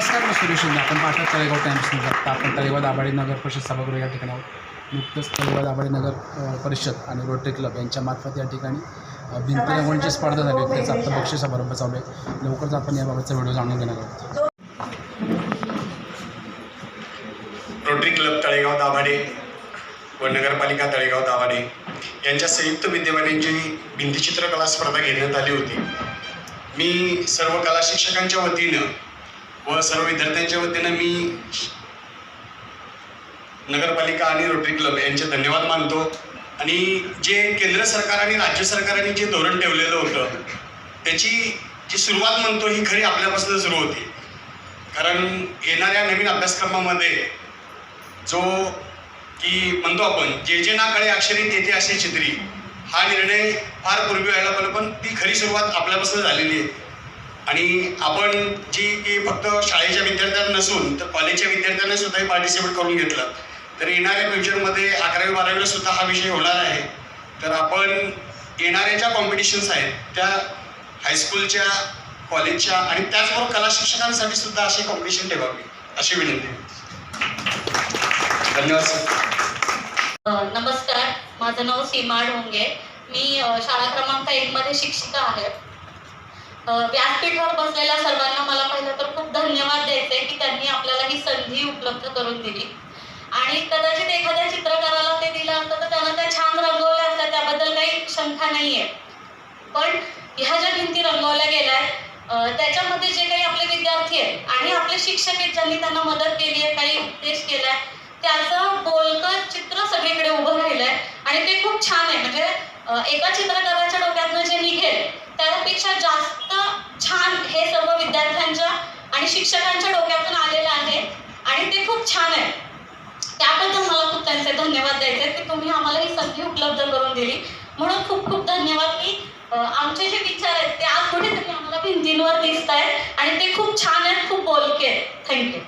नमस्कार मी सुरेश शिंदे. आपण पाहतात तळेगाव टाइम्स बघता आपण तळेगाव दाभाडे नगर परिषद सभागृह या ठिकाणी नुकतंच तळेगाव दाभाडे नगर परिषद आणि रोटरी क्लब यांच्या मार्फत या ठिकाणी भिंत भिंती रंगवण्याची स्पर्धा झाली. होती त्याचा आत्ता बक्षीस समारंभ चालू आहे. लवकरच आपण याबाबतचा व्हिडिओ जाणून घेणार आहोत. रोटरी क्लब तळेगाव दाभाडे व नगरपालिका तळेगाव दाभाडे यांच्या संयुक्त विद्यमानांची भिंतीचित्रकला स्पर्धा घेण्यात आली होती. मी सर्व कला शिक्षकांच्या वतीनं व सर्व विद्यार्थ्यांच्या वतीनं मी नगरपालिका आणि रोटरी क्लब यांचे धन्यवाद मानतो. आणि जे केंद्र सरकार आणि राज्य सरकारने जे धोरण ठेवलेलं होतं त्याची जी सुरुवात म्हणतो ही खरी आपल्यापासून सुरू होती. कारण येणाऱ्या नवीन अभ्यासक्रमामध्ये जो की म्हणतो आपण जे जे ना कळे अक्षरी तेथे असे चित्री हा निर्णय फार पूर्वी व्हायला पाहिजे पण ती खरी सुरुवात आपल्यापासून झालेली आहे. आणि आपण जी की फक्त शाळेच्या विद्यार्थ्यांना नसून तर कॉलेजच्या विद्यार्थ्यांना सुद्धा पार्टिसिपेट करून घेतलं. तर येणाऱ्या फ्युचरमध्ये अकरावी बारावीला सुद्धा हा विषय होणार आहे. तर आपण येणाऱ्या ज्या कॉम्पिटिशन्स आहेत त्या हायस्कूलच्या कॉलेजच्या आणि त्याचबरोबर कला शिक्षकांसाठी सुद्धा अशी कॉम्पिटिशन ठेवावी अशी विनंती धन्यवाद सर नमस्कार. माझं नाव सीमा ढोंगे. मी शाळा क्रमांक एक मध्ये शिक्षिका आहे. व्यासपीठावर बसलेल्या सर्वांना मला पहिलं तर खूप धन्यवाद द्यायचे की त्यांनी आपल्याला ही संधी उपलब्ध करून दिली. आणि कदाचित एखाद्या चित्रकाराला ते दिलं असतं तर त्यानं त्या छान रंगवल्या असतात त्याबद्दल काही शंका नाहीये. पण ह्या ज्या भिंती रंगवल्या गेल्या आहेत, त्याच्यामध्ये जे काही आपले विद्यार्थी आहेत आणि आपले शिक्षक आहेत ज्यांनी त्यांना मदत केली आहे काही उपदेश केलाय त्याचं बोलकं चित्र सगळीकडे उभं राहिलंय आणि ते खूप छान आहे. म्हणजे एका चित्रकाराच्या डोक्यातनं जे निघेल त्यापेक्षा जास्त छान हे सर्व विद्यार्थ्यांच्या आणि शिक्षकांच्या डोक्यातून आलेलं आहे आणि ते खूप छान आहे. त्याबद्दल मला खूप त्यांचे धन्यवाद द्यायचे की तुम्ही आम्हाला ही संधी उपलब्ध करून दिली. म्हणून खूप खूप धन्यवाद की आमचे जे विचार आहेत ते आज कुठेतरी आम्हाला भिंतींवर दिसत आहेत आणि ते खूप छान आहेत खूप बोलके आहेत. Thank you.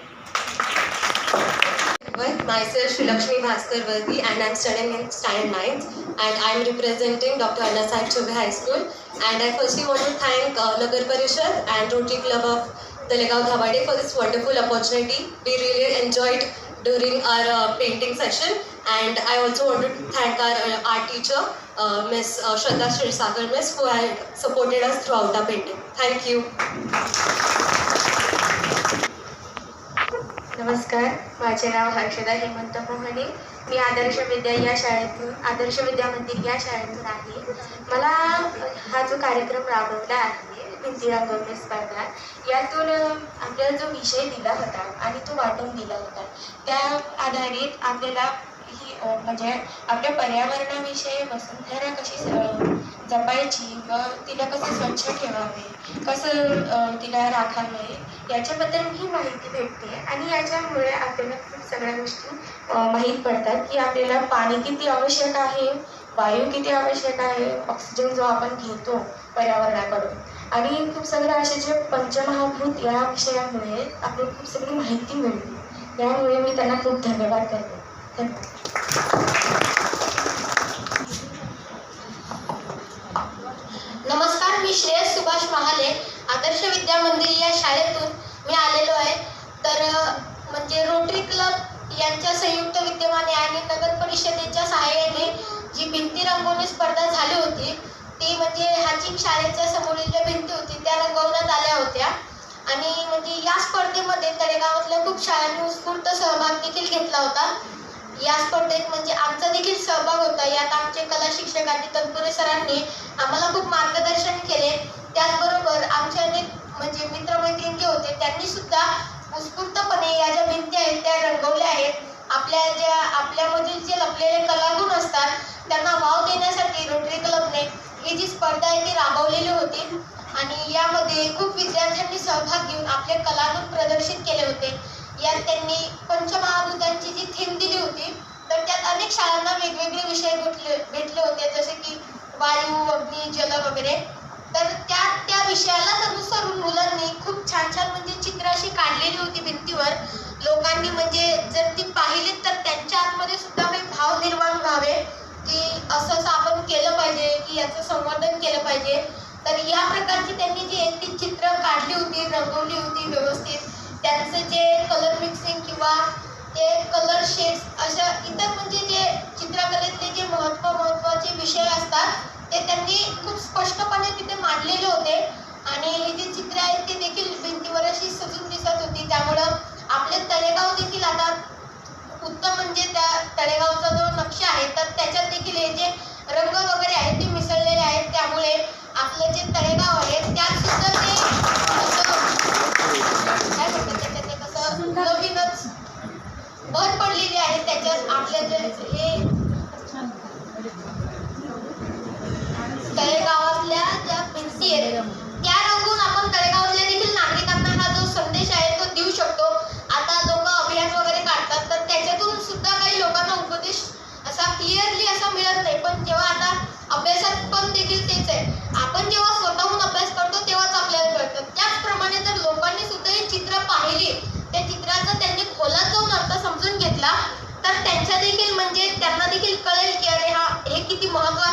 Myself Shrilakshmi Bhaskar Vardi and I'm studying in standard 9th and I'm representing Dr. Anna Sahib Chobe High School and I firstly want to thank uh, Nagar Parishad and Rotary Club of Dalegaon Dhabade for this wonderful opportunity. We really enjoyed during our uh, painting session and I also want to thank our uh, art teacher uh, Miss uh, Shraddha Miss who had supported us throughout our painting. Thank you. नमस्कार माझे नाव हर्षदा हेमंत मोहने. मी आदर्श विद्या या शाळेतून आदर्श विद्या मंदिर या शाळेतून आहे. मला हा जो कार्यक्रम राबवला आहे भिंती रंगवणे स्पर्धा यातून आपल्याला जो विषय दिला होता आणि तो वाटून दिला होता त्या आधारित आपल्याला ही म्हणजे आपल्या पर्यावरणाविषयी वसुंधरा कशी जपायची व तिला कसं स्वच्छ ठेवावे कसं तिला राखावे याच्याबद्दल ही माहिती भेटते आणि याच्यामुळे आपल्याला खूप सगळ्या गोष्टी माहीत पडतात की आपल्याला पाणी किती आवश्यक आहे वायू किती आवश्यक आहे ऑक्सिजन जो आपण घेतो पर्यावरणाकडून. आणि खूप सगळं असे जे पंचमहाभूत या विषयामुळे आपल्याला खूप सगळी माहिती मिळते. त्यामुळे मी त्यांना खूप धन्यवाद करते. धन्यवाद नमस्कार मी श्रेयस आले. आदर्श विद्या मंदिर या शाळेतून मी आलेलो आहे. तर म्हणजे रोटरी क्लब यांच्या संयुक्त विद्यमाने आणि नगर परिषदेच्या सहाय्याने जी भिंती रंगवणी स्पर्धा झाली होती ती म्हणजे हाचिंग शाळेच्या समोरील ज्या भिंती होती त्या रंगवण्यात आल्या होत्या. आणि म्हणजे या स्पर्धेमध्ये तळेगावातल्या खूप शाळांनी उत्स्फूर्त सहभाग देखील घेतला होता. या स्पर्धेत म्हणजे आमचा देखील सहभाग होता. यात आमचे कला शिक्षकांनी तनपुरे सरांनी आम्हाला खूप मार्गदर्शन केले. त्याचबरोबर आमचे अनेक म्हणजे मित्रमैत्रिणी जे होते त्यांनी सुद्धा उत्स्फूर्तपणे या ज्या भिंती आहेत त्या रंगवल्या आहेत. आपल्या ज्या आपल्यामधील जे लपलेले कलागुण असतात त्यांना वाव देण्यासाठी रोटरी क्लबने ही जी स्पर्धा आहे ती राबवलेली होती. आणि यामध्ये खूप विद्यार्थ्यांनी सहभाग घेऊन आपले कलागुण प्रदर्शित केले होते. यात त्यांनी पंचमहाभूतांची जी थीम दिली होती तर त्यात अनेक शाळांना वेगवेगळे विषय भेटले भेटले होते जसे की वायू अग्नी जल वगैरे. तर त्या त्या विषयालाच अनुसरून मुलांनी खूप छान छान म्हणजे चित्र अशी काढलेली होती भिंतीवर. लोकांनी म्हणजे जर ती पाहिली तर त्यांच्या आतमध्ये सुद्धा काही भाव निर्माण व्हावे की असं असं आपण केलं पाहिजे की याचं संवर्धन केलं पाहिजे. तर या प्रकारची त्यांनी जी एक ती चित्र काढली होती रंगवली होती व्यवस्थित त्यांचं जे कलर मिक्सिंग किंवा ते कलर शेड्स अशा इतर म्हणजे जे चित्रकलेतले जे महत्त्व ते त्यांनी खूप स्पष्टपणे तिथे मांडलेले होते. आणि हे जे चित्र आहेत ते देखील भिंतीवर अशी सजून दिसत होती. त्यामुळं आपले तळेगाव देखील आता उत्तम म्हणजे त्या तळेगावचा जो नक्षा आहे तर त्याच्यात देखील हे जे रंग वगैरे आहेत ते मिसळलेले आहेत. त्यामुळे आपलं जे तळेगाव आहे त्यात सुद्धा ते असं काय म्हणतात त्याच्यात कसं नवीनच भर पडलेली आहे. त्याच्यात आपल्या जे हे ज्या आहेत त्या रंगून आपण तळेगावातल्या देखील नागरिकांना हा जो संदेश आहे तो देऊ शकतो. आता लोक अभियान वगैरे काढतात तर त्याच्यातून सुद्धा काही लोकांना उपदेश असा क्लिअरली असा मिळत नाही. पण जेव्हा आता अभ्यासात पण देखील तेच आहे. आपण जेव्हा स्वतःहून अभ्यास करतो तेव्हाच आपल्याला कळतं. त्याचप्रमाणे जर लोकांनी सुद्धा ही चित्र पाहिली त्या चित्राचा त्यांनी खोलात जाऊन अर्थ समजून घेतला तर त्यांच्या देखील म्हणजे त्यांना देखील कळेल की अरे हा हे किती महत्वाचं